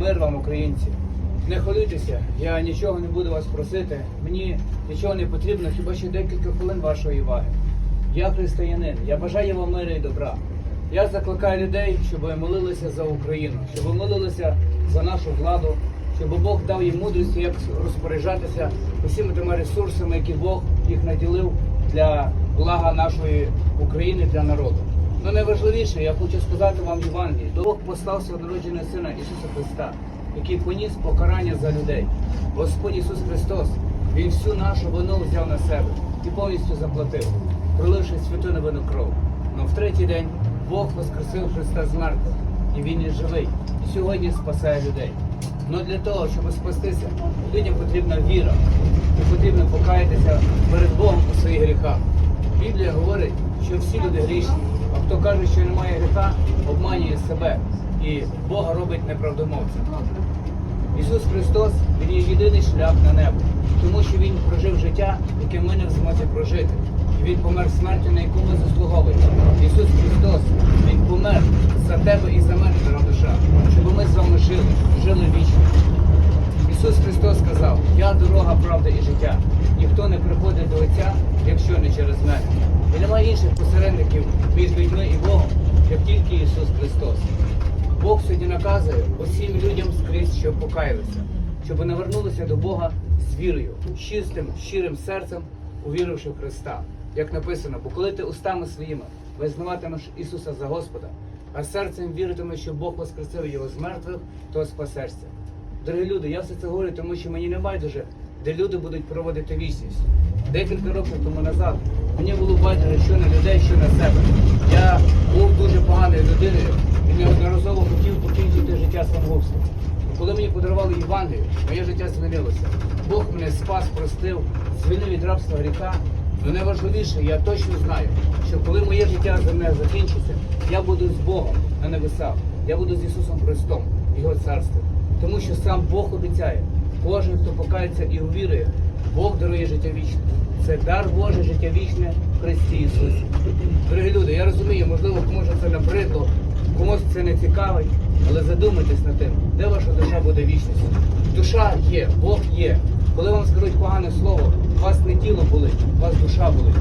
Мир вам, українці. Не хвилюйтеся, я нічого не буду вас просити. Мені нічого не потрібно, хіба що декілька хвилин вашої уваги. Я християнин, я бажаю вам миру і добра. Я закликаю людей, щоб молилися за Україну, щоб молилися за нашу владу, щоб Бог дав їм мудрість, як розпоряджатися усіма тими ресурсами, які Бог їх наділив для блага нашої України, для народу. Ну найважливіше, я хочу сказати вам Євангелії. Бог послав свого народженого Сина Ісуса Христа, який поніс покарання за людей. Господь Ісус Христос, Він всю нашу вину взяв на себе і повністю заплатив, проливши святу невинну кров. Но в третій день Бог воскресив Христа з мертвих, і Він є живий, і сьогодні спасає людей. Но для того, щоб спастися, людям потрібна віра, і потрібно покаятися перед Богом у своїх гріхах. Біблія говорить, що всі люди грішні, а хто каже, що немає гріха, обманює себе і Бога робить неправдомовцем. Ісус Христос Він є єдиний шлях на небо, тому що Він прожив життя, яке ми не в змозі прожити. І Він помер смертю, на яку ми заслуговуємо. Ісус Христос, Він помер за тебе і за мене, дорога душа, щоб ми з вами жили, жили вічно. Ісус Христос сказав, я дорога, правда і життя. Ніхто не приходить до Отця, якщо не через мене. І немає інших посередників між людьми і Богом, як тільки Ісус Христос. Бог сьогодні наказує усім людям скрізь, щоб покаялися, щоб навернулися до Бога з вірою, чистим, щирим серцем, увіривши в Христа. Як написано, бо коли ти устами своїми визнаватимеш Ісуса за Господа, а серцем віритимеш, що Бог воскресив його з мертвих, то спасешся. Дорогі люди, я все це говорю, тому що мені не байдуже, де люди будуть проводити вічність. Декілька років тому назад мені було байдуже, що на людей, що на себе. Я був дуже поганою людиною і неодноразово хотів покінчити життя самогубством. Коли мені подарували Євангелію, моє життя змінилося. Бог мене спас, простив, звільнив від рабства гріха. Але найважливіше, я точно знаю, що коли моє життя земне закінчиться, я буду з Богом на небесах. Я буду з Ісусом Христом, Його царстві. Тому що сам Бог обіцяє, кожен, хто покається і увірує, Бог дарує життя вічне. Це дар Божий життя вічне в Христі Ісусі. Дорогі люди, я розумію, можливо, комусь це набридло, комусь це не цікавить, але задумайтесь над тим, де ваша душа буде вічністю. Душа є, Бог є. Коли вам скажуть погане слово, у вас не тіло болить, у вас душа болить.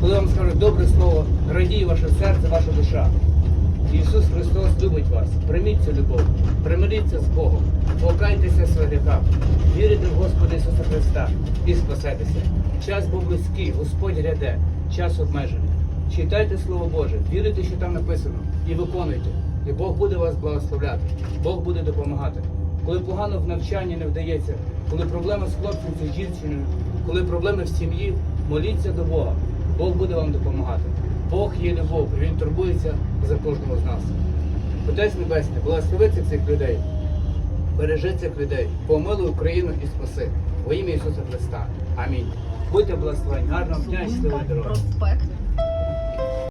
Коли вам скажуть добре слово, радіє ваше серце, ваша душа. Ісус Христос любить вас. Прийміть цю любов, примиріться з Богом, покайтеся своїх вірите в Господа Ісуса Христа і спасетеся. Час був близький, Господь ряде, час обмежений. Читайте Слово Боже, вірите, що там написано, і виконуйте. І Бог буде вас благословляти, Бог буде допомагати. Коли погано в навчанні не вдається, коли проблеми з хлопцем чи жінчиною, коли проблеми в сім'ї, моліться до Бога. Бог буде вам допомагати. Бог є любов, і Він турбується за кожного з нас. Отець Небесний, благослови цих людей, бережи цих людей, помилуй Україну і спаси. Во ім'я Ісуса Христа. Амінь. Будьте благословені, гарного дня і щасливої дороги.